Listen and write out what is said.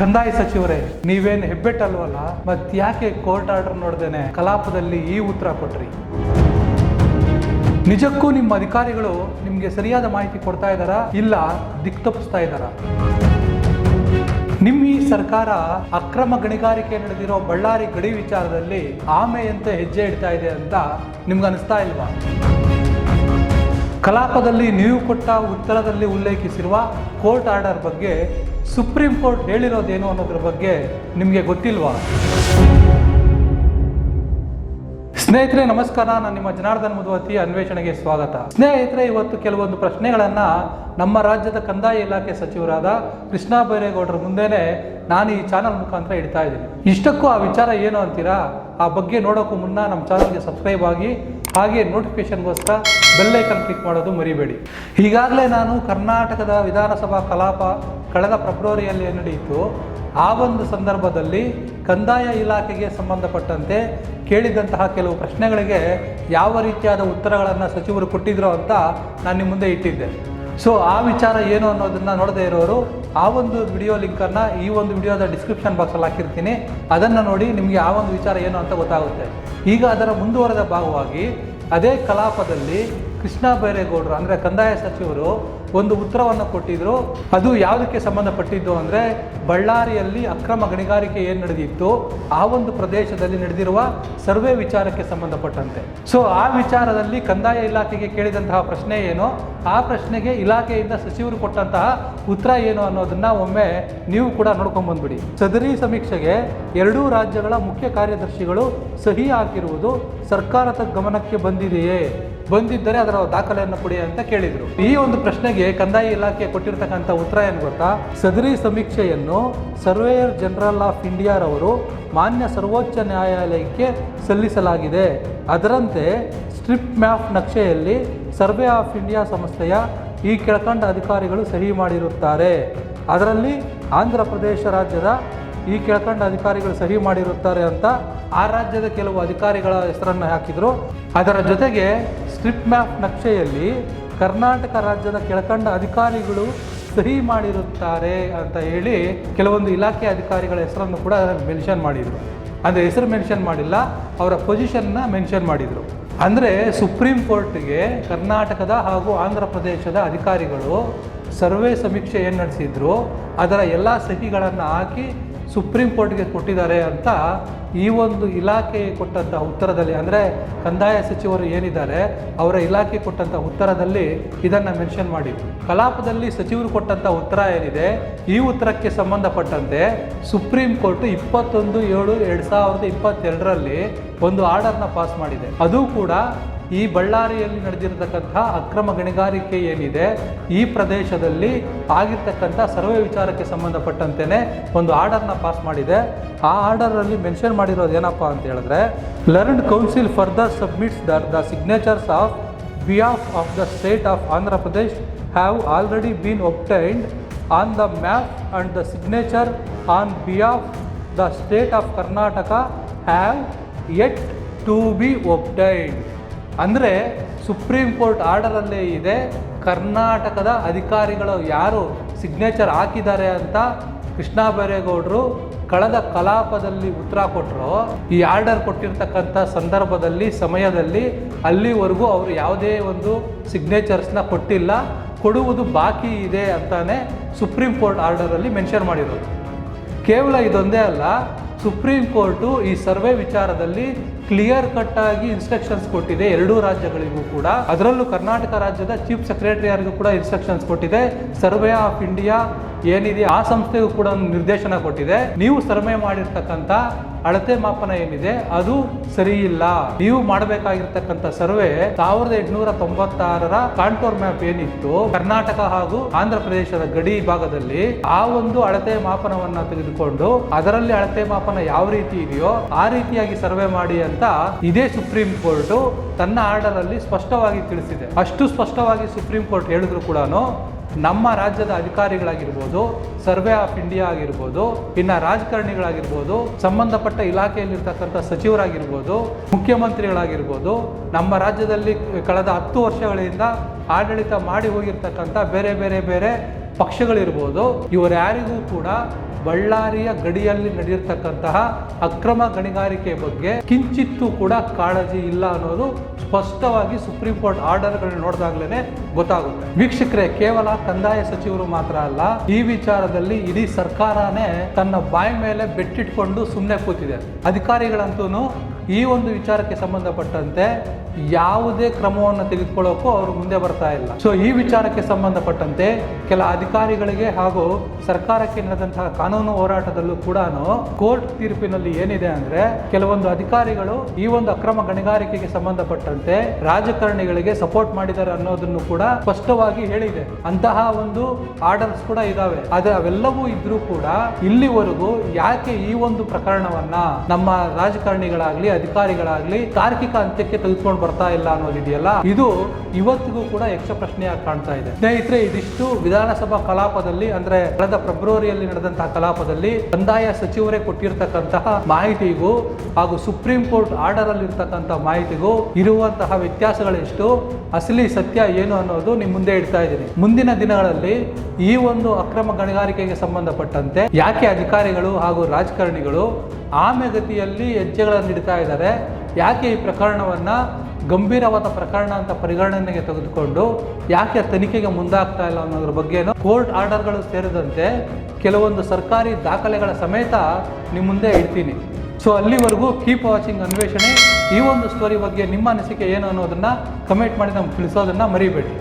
ಕಂದಾಯ ಸಚಿವರೇ, ನೀವೇನು ಹೆಬ್ಬೆಟ್ಟಲ್ವಲ್ಲ ಮತ್ ಯಾಕೆ ಕೋರ್ಟ್ ಆರ್ಡರ್ ನೋಡ್ದೇನೆ ಕಲಾಪದಲ್ಲಿ ಈ ಉತ್ತರ ಕೊಟ್ರಿ? ನಿಜಕ್ಕೂ ನಿಮ್ಮ ಅಧಿಕಾರಿಗಳು ನಿಮಗೆ ಸರಿಯಾದ ಮಾಹಿತಿ ಕೊಡ್ತಾ ಇದ್ದಾರಾ, ಇಲ್ಲ ದಿಕ್ ತಪ್ಪಿಸ್ತಾ ಇದಾರ ನಿಮ್ಮ ಈ ಸರ್ಕಾರ ಅಕ್ರಮ ಗಣಿಗಾರಿಕೆ ನಡೆದಿರೋ ಬಳ್ಳಾರಿ ಗಡಿ ವಿಚಾರದಲ್ಲಿ ಆಮೆಯಂತೆ ಹೆಜ್ಜೆ ಇಡ್ತಾ ಇದೆ ಅಂತ ನಿಮ್ಗೆ ಅನಿಸ್ತಾ ಇಲ್ವಾ? ಕಲಾಪದಲ್ಲಿ ನೀವು ಕೊಟ್ಟ ಉತ್ತರದಲ್ಲಿ ಉಲ್ಲೇಖಿಸಿರುವ ಕೋರ್ಟ್ ಆರ್ಡರ್ ಬಗ್ಗೆ ಸುಪ್ರೀಂ ಕೋರ್ಟ್ ಹೇಳಿರೋದೇನು ಅನ್ನೋದ್ರ ಬಗ್ಗೆ ನಿಮಗೆ ಗೊತ್ತಿಲ್ವಾ? ಸ್ನೇಹಿತರೆ, ನಮಸ್ಕಾರ. ನಾನು ನಿಮ್ಮ ಜನಾರ್ದನ್ ಮುದುವತಿ ಅನ್ವೇಷಣೆಗೆ ಸ್ವಾಗತ. ಸ್ನೇಹಿತರೆ, ಇವತ್ತು ಕೆಲವೊಂದು ಪ್ರಶ್ನೆಗಳನ್ನು ನಮ್ಮ ರಾಜ್ಯದ ಕಂದಾಯ ಇಲಾಖೆ ಸಚಿವರಾದ ಕೃಷ್ಣ ಬೈರೇಗೌಡರ ಮುಂದೆನೆ ನಾನು ಈ ಚಾನಲ್ ಮುಖಾಂತರ ಇಡ್ತಾ ಇದ್ದೀನಿ. ಇಷ್ಟಕ್ಕೂ ಆ ವಿಚಾರ ಏನು ಅಂತೀರಾ? ಆ ಬಗ್ಗೆ ನೋಡೋಕ್ಕೂ ಮುನ್ನ ನಮ್ಮ ಚಾನಲ್ಗೆ ಸಬ್ಸ್ಕ್ರೈಬ್ ಆಗಿ, ಹಾಗೆ ನೋಟಿಫಿಕೇಶನ್ಗೋಸ್ಕರ ಬೆಲ್ಲೈಕನ್ ಕ್ಲಿಕ್ ಮಾಡೋದು ಮರಿಬೇಡಿ. ಈಗಾಗಲೇ ನಾನು ಕರ್ನಾಟಕದ ವಿಧಾನಸಭಾ ಕಲಾಪ ಕಳೆದ ಫೆಬ್ರವರಿಯಲ್ಲಿ ನಡೆಯಿತು? ಆ ಒಂದು ಸಂದರ್ಭದಲ್ಲಿ ಕಂದಾಯ ಇಲಾಖೆಗೆ ಸಂಬಂಧಪಟ್ಟಂತೆ ಕೇಳಿದಂತಹ ಕೆಲವು ಪ್ರಶ್ನೆಗಳಿಗೆ ಯಾವ ರೀತಿಯಾದ ಉತ್ತರಗಳನ್ನು ಸಚಿವರು ಕೊಟ್ಟಿದ್ರು ಅಂತ ನಾನು ನಿಮ್ಮ ಮುಂದೆ ಇಟ್ಟಿದ್ದೆ. ಸೊ ಆ ವಿಚಾರ ಏನು ಅನ್ನೋದನ್ನ ನೋಡದೇ ಇರೋರು, ಆ ಒಂದು ವಿಡಿಯೋ ಲಿಂಕನ್ನು ಈ ಒಂದು ವಿಡಿಯೋದ ಡಿಸ್ಕ್ರಿಪ್ಷನ್ ಬಾಕ್ಸಲ್ಲಿ ಹಾಕಿರ್ತೀನಿ. ಅದನ್ನು ನೋಡಿ ನಿಮಗೆ ಆ ಒಂದು ವಿಚಾರ ಏನು ಅಂತ ಗೊತ್ತಾಗುತ್ತೆ. ಈಗ ಅದರ ಮುಂದುವರೆದ ಭಾಗವಾಗಿ, ಅದೇ ಕಲಾಪದಲ್ಲಿ ಕೃಷ್ಣ ಬೈರೇಗೌಡರು, ಅಂದರೆ ಕಂದಾಯ ಸಚಿವರು, ಒಂದು ಉತ್ತರವನ್ನು ಕೊಟ್ಟಿದ್ದರು ಅದು ಯಾವುದಕ್ಕೆ ಸಂಬಂಧಪಟ್ಟಿದ್ದು ಅಂದರೆ, ಬಳ್ಳಾರಿಯಲ್ಲಿ ಅಕ್ರಮ ಗಣಿಗಾರಿಕೆ ಏನು ನಡೆದಿತ್ತು, ಆ ಒಂದು ಪ್ರದೇಶದಲ್ಲಿ ನಡೆದಿರುವ ಸರ್ವೆ ವಿಚಾರಕ್ಕೆ ಸಂಬಂಧಪಟ್ಟಂತೆ. ಸೊ ಆ ವಿಚಾರದಲ್ಲಿ ಕಂದಾಯ ಇಲಾಖೆಗೆ ಕೇಳಿದಂತಹ ಪ್ರಶ್ನೆ ಏನು? ಆ ಪ್ರಶ್ನೆಗೆ ಇಲಾಖೆಯಿಂದ ಸಚಿವರು ಕೊಟ್ಟಂತಹ ಉತ್ತರ ಏನು ಅನ್ನೋದನ್ನ ಒಮ್ಮೆ ನೀವು ಕೂಡ ನೋಡ್ಕೊಂಡ್ ಬಂದ್ಬಿಡಿ. ಸದರಿ ಸಮೀಕ್ಷೆಗೆ ಎರಡೂ ರಾಜ್ಯಗಳ ಮುಖ್ಯ ಕಾರ್ಯದರ್ಶಿಗಳು ಸಹಿ ಹಾಕಿರುವುದು ಸರ್ಕಾರದ ಗಮನಕ್ಕೆ ಬಂದಿದೆಯೇ? ಬಂದಿದ್ದರೆ ಅದರ ದಾಖಲೆಯನ್ನು ಕೊಡಿ ಅಂತ ಕೇಳಿದರು. ಈ ಒಂದು ಪ್ರಶ್ನೆಗೆ ಕಂದಾಯ ಇಲಾಖೆ ಕೊಟ್ಟಿರ್ತಕ್ಕಂಥ ಉತ್ತರ ಏನು ಗೊತ್ತಾ? ಸದರಿ ಸಮೀಕ್ಷೆಯನ್ನು ಸರ್ವೇಯರ್ ಜನರಲ್ ಆಫ್ ಇಂಡಿಯಾರವರು ಮಾನ್ಯ ಸರ್ವೋಚ್ಚ ನ್ಯಾಯಾಲಯಕ್ಕೆ ಸಲ್ಲಿಸಲಾಗಿದೆ. ಅದರಂತೆ ಸ್ಟ್ರಿಪ್ ಮ್ಯಾಪ್ ನಕ್ಷೆಯಲ್ಲಿ ಸರ್ವೆ ಆಫ್ ಇಂಡಿಯಾ ಸಂಸ್ಥೆಯ ಈ ಕೆಳಕಂಡ ಅಧಿಕಾರಿಗಳು ಸಹಿ ಮಾಡಿರುತ್ತಾರೆ. ಅದರಲ್ಲಿ ಆಂಧ್ರ ಪ್ರದೇಶ ರಾಜ್ಯದ ಈ ಕೆಳಕಂಡ ಅಧಿಕಾರಿಗಳು ಸಹಿ ಮಾಡಿರುತ್ತಾರೆ ಅಂತ ಆ ರಾಜ್ಯದ ಕೆಲವು ಅಧಿಕಾರಿಗಳ ಹೆಸರನ್ನು ಹಾಕಿದ್ರು. ಅದರ ಜೊತೆಗೆ ಸ್ಟ್ರಿಪ್ ಮ್ಯಾಪ್ ನಕ್ಷೆಯಲ್ಲಿ ಕರ್ನಾಟಕ ರಾಜ್ಯದ ಕೆಳಕಂಡ ಅಧಿಕಾರಿಗಳು ಸಹಿ ಮಾಡಿರುತ್ತಾರೆ ಅಂತ ಹೇಳಿ ಕೆಲವೊಂದು ಇಲಾಖೆ ಅಧಿಕಾರಿಗಳ ಹೆಸರನ್ನು ಕೂಡ ಮೆನ್ಷನ್ ಮಾಡಿದರು. ಅಂದರೆ ಹೆಸರು ಮೆನ್ಷನ್ ಮಾಡಿಲ್ಲ, ಅವರ ಪೊಸಿಷನ್ನ ಮೆನ್ಷನ್ ಮಾಡಿದರು. ಅಂದರೆ ಸುಪ್ರೀಂ ಕೋರ್ಟ್ಗೆ ಕರ್ನಾಟಕದ ಹಾಗೂ ಆಂಧ್ರ ಪ್ರದೇಶದ ಅಧಿಕಾರಿಗಳು ಸರ್ವೆ ಸಮೀಕ್ಷೆ ಏನು ನಡೆಸಿದ್ರು. ಅದರ ಎಲ್ಲ ಸಹಿಗಳನ್ನು ಹಾಕಿ ಸುಪ್ರೀಂ ಕೋರ್ಟ್ಗೆ ಕೊಟ್ಟಿದ್ದಾರೆ ಅಂತ ಈ ಒಂದು ಇಲಾಖೆ ಕೊಟ್ಟಂಥ ಉತ್ತರದಲ್ಲಿ, ಅಂದರೆ ಕಂದಾಯ ಸಚಿವರು ಏನಿದ್ದಾರೆ, ಅವರ ಇಲಾಖೆ ಕೊಟ್ಟಂಥ ಉತ್ತರದಲ್ಲಿ ಇದನ್ನು ಮೆನ್ಷನ್ ಮಾಡಿದ್ರು ಕಲಾಪದಲ್ಲಿ ಸಚಿವರು ಕೊಟ್ಟಂಥ ಉತ್ತರ ಏನಿದೆ, ಈ ಉತ್ತರಕ್ಕೆ ಸಂಬಂಧಪಟ್ಟಂತೆ ಸುಪ್ರೀಂ ಕೋರ್ಟ್ ಇಪ್ಪತ್ತೊಂದು ಏಳು ಎರಡು ಸಾವಿರದ ಇಪ್ಪತ್ತೆರಡರಲ್ಲಿ ಒಂದು ಆರ್ಡರ್ನ ಪಾಸ್ ಮಾಡಿದೆ. ಅದು ಕೂಡ ಈ ಬಳ್ಳಾರಿಯಲ್ಲಿ ನಡೆದಿರತಕ್ಕಂಥ ಅಕ್ರಮ ಗಣಿಗಾರಿಕೆ ಏನಿದೆ ಈ ಪ್ರದೇಶದಲ್ಲಿ ಆಗಿರ್ತಕ್ಕಂಥ ಸರ್ವೆ ವಿಚಾರಕ್ಕೆ ಸಂಬಂಧಪಟ್ಟಂತೆಯೇ ಒಂದು ಆರ್ಡರ್ನ ಪಾಸ್ ಮಾಡಿದೆ. ಆ ಆರ್ಡರಲ್ಲಿ ಮೆನ್ಷನ್ ಮಾಡಿರೋದು ಏನಪ್ಪ ಅಂತ ಹೇಳಿದ್ರೆ learned counsel further submits the the signatures of behalf of the state of Andhra Pradesh have already been obtained on the map and the signature on behalf the state of Karnataka have yet to be obtained ಅಂದರೆ supreme court ಆರ್ಡರಲ್ಲೇ ಇದೆ, ಕರ್ನಾಟಕದ ಅಧಿಕಾರಿಗಳು ಯಾರು signature ಹಾಕಿದ್ದಾರೆ ಅಂತ ಕೃಷ್ಣ ಬೈರೇಗೌಡರು ಕಳೆದ ಕಲಾಪದಲ್ಲಿ ಉತ್ತರ ಕೊಟ್ಟರು ಈ ಆರ್ಡರ್ ಕೊಟ್ಟಿರ್ತಕ್ಕಂಥ ಸಂದರ್ಭದಲ್ಲಿ, ಸಮಯದಲ್ಲಿ ಅಲ್ಲಿವರೆಗೂ ಅವರು ಯಾವುದೇ ಒಂದು ಸಿಗ್ನೇಚರ್ಸ್ನ ಕೊಟ್ಟಿಲ್ಲ. ಕೊಡುವುದು ಬಾಕಿ ಇದೆ ಅಂತಾನೆ ಸುಪ್ರೀಂ ಕೋರ್ಟ್ ಆರ್ಡರಲ್ಲಿ ಮೆನ್ಷನ್ ಮಾಡಿರೋದು ಕೇವಲ ಇದೊಂದೇ ಅಲ್ಲ, ಸುಪ್ರೀಂ ಕೋರ್ಟು ಈ ಸರ್ವೆ ವಿಚಾರದಲ್ಲಿ ಕ್ಲಿಯರ್ ಕಟ್ ಆಗಿ ಇನ್ಸ್ಟ್ರಕ್ಷನ್ಸ್ ಕೊಟ್ಟಿದೆ ಎರಡೂ ರಾಜ್ಯಗಳಿಗೂ ಕೂಡ. ಅದರಲ್ಲೂ ಕರ್ನಾಟಕ ರಾಜ್ಯದ ಚೀಫ್ ಸೆಕ್ರೆಟರಿಯರಿಗೂ ಕೂಡ ಇನ್ಸ್ಟ್ರಕ್ಷನ್ಸ್ ಕೊಟ್ಟಿದೆ. ಸರ್ವೆ ಆಫ್ ಇಂಡಿಯಾ ಏನಿದೆ ಆ ಸಂಸ್ಥೆಗೂ ಕೂಡ ನಿರ್ದೇಶನ ಕೊಟ್ಟಿದೆ. ನೀವು ಸರ್ವೆ ಮಾಡಿರ್ತಕ್ಕಂಥ ಅಳತೆ ಮಾಪನ ಏನಿದೆ, ಅದು ಸರಿ ಇಲ್ಲ ನೀವು ಮಾಡಬೇಕಾಗಿರ್ತಕ್ಕಂಥ ಸರ್ವೆ ಸಾವಿರದ ಎಂಟುನೂರ ತೊಂಬತ್ತಾರರ ಕಾಂಟೋರ್ ಮ್ಯಾಪ್ ಏನಿತ್ತು, ಕರ್ನಾಟಕ ಹಾಗೂ ಆಂಧ್ರ ಪ್ರದೇಶದ ಗಡಿ ಭಾಗದಲ್ಲಿ ಆ ಒಂದು ಅಳತೆ ಮಾಪನವನ್ನ ತೆಗೆದುಕೊಂಡು ಅದರಲ್ಲಿ ಅಳತೆ ಮಾಪನ ಯಾವ ರೀತಿ ಇದೆಯೋ ಆ ರೀತಿಯಾಗಿ ಸರ್ವೆ ಮಾಡಿ ಅಂತ ಇದೇ ಸುಪ್ರೀಂ ಕೋರ್ಟ್ ತನ್ನ ಆರ್ಡರ್ ಅಲ್ಲಿ ಸ್ಪಷ್ಟವಾಗಿ ತಿಳಿಸಿದೆ. ಅಷ್ಟು ಸ್ಪಷ್ಟವಾಗಿ ಸುಪ್ರೀಂ ಕೋರ್ಟ್ ಹೇಳಿದ್ರು ಕೂಡ ನಮ್ಮ ರಾಜ್ಯದ ಅಧಿಕಾರಿಗಳಾಗಿರ್ಬೋದು ಸರ್ವೆ ಆಫ್ ಇಂಡಿಯಾ ಆಗಿರ್ಬೋದು, ಇನ್ನು ರಾಜಕಾರಣಿಗಳಾಗಿರ್ಬೋದು, ಸಂಬಂಧಪಟ್ಟ ಇಲಾಖೆಯಲ್ಲಿರ್ತಕ್ಕಂಥ ಸಚಿವರಾಗಿರ್ಬೋದು, ಮುಖ್ಯಮಂತ್ರಿಗಳಾಗಿರ್ಬೋದು, ನಮ್ಮ ರಾಜ್ಯದಲ್ಲಿ ಕಳೆದ ಹತ್ತು ವರ್ಷಗಳಿಂದ ಆಡಳಿತ ಮಾಡಿ ಹೋಗಿರ್ತಕ್ಕಂಥ ಬೇರೆ ಬೇರೆ ಬೇರೆ ಪಕ್ಷಗಳಿರ್ಬೋದು ಇವರ್ಯಾರಿಗೂ ಕೂಡ ಬಳ್ಳಾರಿಯ ಗಡಿಯಲ್ಲಿ ನಡೆಯಿರ್ತಕ್ಕಂತಹ ಅಕ್ರಮ ಗಣಿಗಾರಿಕೆ ಬಗ್ಗೆ ಕಿಂಚಿತ್ತೂ ಕೂಡ ಕಾಳಜಿ ಇಲ್ಲ ಅನ್ನೋದು ಸ್ಪಷ್ಟವಾಗಿ ಸುಪ್ರೀಂ ಕೋರ್ಟ್ ಆರ್ಡರ್ಗಳನ್ನ ನೋಡಿದಾಗ್ಲೇ ಗೊತ್ತಾಗುತ್ತೆ. ವೀಕ್ಷಕರೇ, ಕೇವಲ ಕಂದಾಯ ಸಚಿವರು ಮಾತ್ರ ಅಲ್ಲ, ಈ ವಿಚಾರದಲ್ಲಿ ಇಡೀ ಸರ್ಕಾರನೇ ತನ್ನ ಬಾಯಿ ಮೇಲೆ ಬೆಟ್ಟಿಟ್ಕೊಂಡು ಸುಮ್ಮನೆ ಕೂತಿದೆ. ಅಧಿಕಾರಿಗಳಂತೂ ಈ ಒಂದು ವಿಚಾರಕ್ಕೆ ಸಂಬಂಧಪಟ್ಟಂತೆ ಯಾವುದೇ ಕ್ರಮವನ್ನು ತೆಗೆದುಕೊಳ್ಳೋಕ್ಕೂ ಅವರು ಮುಂದೆ ಬರ್ತಾ ಇಲ್ಲ. ಸೊ ಈ ವಿಚಾರಕ್ಕೆ ಸಂಬಂಧಪಟ್ಟಂತೆ ಕೆಲ ಅಧಿಕಾರಿಗಳಿಗೆ ಹಾಗೂ ಸರ್ಕಾರಕ್ಕೆ ನಡೆದಂತಹ ಕಾನೂನು ಹೋರಾಟದಲ್ಲೂ ಕೂಡ ಕೋರ್ಟ್ ತೀರ್ಪಿನಲ್ಲಿ ಏನಿದೆ ಅಂದ್ರೆ ಕೆಲವೊಂದು ಅಧಿಕಾರಿಗಳು ಈ ಒಂದು ಅಕ್ರಮ ಗಣಿಗಾರಿಕೆಗೆ ಸಂಬಂಧಪಟ್ಟಂತೆ ರಾಜಕಾರಣಿಗಳಿಗೆ ಸಪೋರ್ಟ್ ಮಾಡಿದ್ದಾರೆ ಅನ್ನೋದನ್ನು ಕೂಡ ಸ್ಪಷ್ಟವಾಗಿ ಹೇಳಿದೆ. ಅಂತಹ ಒಂದು ಆರ್ಡರ್ಸ್ ಕೂಡ ಇದಾವೆ. ಆದ್ರೆ ಅವೆಲ್ಲವೂ ಇದ್ರೂ ಕೂಡ ಇಲ್ಲಿವರೆಗೂ ಯಾಕೆ ಈ ಒಂದು ಪ್ರಕರಣವನ್ನ ನಮ್ಮ ರಾಜಕಾರಣಿಗಳಾಗ್ಲಿ, ಅಧಿಕಾರಿಗಳಾಗ್ಲಿ ತಾರ್ಕಿಕ ಅಂತ್ಯಕ್ಕೆ ತೆಗೆದುಕೊಂಡು ಬರ್ತಾ ಇಲ್ಲ ಅನ್ನೋದಿದೆಯಲ್ಲ, ಇದು ಇವತ್ತಿಗೂ ಕೂಡ ಯಕ್ಷ ಪ್ರಶ್ನೆಯಾಗಿ ಕಾಣ್ತಾ ಇದೆ. ಸ್ನೇಹಿತರೆ, ಇದಿಷ್ಟು ವಿಧಾನಸಭಾ ಕಲಾಪದಲ್ಲಿ, ಅಂದ್ರೆ ಕಳೆದ ಫೆಬ್ರವರಿಯಲ್ಲಿ ನಡೆದಂತಹ ಕಲಾಪದಲ್ಲಿ ಕಂದಾಯ ಸಚಿವರೇ ಕೊಟ್ಟಿರ್ತಕ್ಕಂತಹ ಮಾಹಿತಿಗೂ ಹಾಗೂ ಸುಪ್ರೀಂ ಕೋರ್ಟ್ ಆರ್ಡರ್ ಅಲ್ಲಿ ಇರ್ತಕ್ಕಂತಹ ಮಾಹಿತಿಗೂ ಇರುವಂತಹ ವ್ಯತ್ಯಾಸಗಳೆಷ್ಟು, ಅಸಲಿ ಸತ್ಯ ಏನು ಅನ್ನೋದು ನಿಮ್ ಮುಂದೆ ಇಡ್ತಾ ಇದ್ದೀನಿ. ಮುಂದಿನ ದಿನಗಳಲ್ಲಿ ಈ ಒಂದು ಅಕ್ರಮ ಗಣಿಗಾರಿಕೆಗೆ ಸಂಬಂಧಪಟ್ಟಂತೆ ಯಾಕೆ ಅಧಿಕಾರಿಗಳು ಹಾಗೂ ರಾಜಕಾರಣಿಗಳು ಆಮೆಗತಿಯಲ್ಲಿ ಹೆಜ್ಜೆಗಳನ್ನು ಇಡ್ತಾ ಇದ್ದಾರೆ, ಯಾಕೆ ಈ ಪ್ರಕರಣವನ್ನ ಗಂಭೀರವಾದ ಪ್ರಕರಣ ಅಂತ ಪರಿಗಣನೆಗೆ ತೆಗೆದುಕೊಂಡು ಯಾಕೆ ತನಿಖೆಗೆ ಮುಂದಾಗ್ತಾ ಇಲ್ಲ ಅನ್ನೋದ್ರ ಬಗ್ಗೆ ಕೋರ್ಟ್ ಆರ್ಡರ್ಗಳು ಸೇರಿದಂತೆ ಕೆಲವೊಂದು ಸರ್ಕಾರಿ ದಾಖಲೆಗಳ ಸಮೇತ ನಿಮ್ಮ ಮುಂದೆ ಇಡ್ತೀನಿ. ಸೊ ಅಲ್ಲಿವರೆಗೂ ಕೀಪ್ ವಾಚಿಂಗ್ ಅನ್ವೇಷಣೆ. ಈ ಒಂದು ಸ್ಟೋರಿ ಬಗ್ಗೆ ನಿಮ್ಮ ಅನಿಸಿಕೆ ಏನು ಅನ್ನೋದನ್ನ ಕಮೆಂಟ್ ಮಾಡಿ ನಮ್ಗೆ ತಿಳಿಸೋದನ್ನ ಮರಿಬೇಡಿ.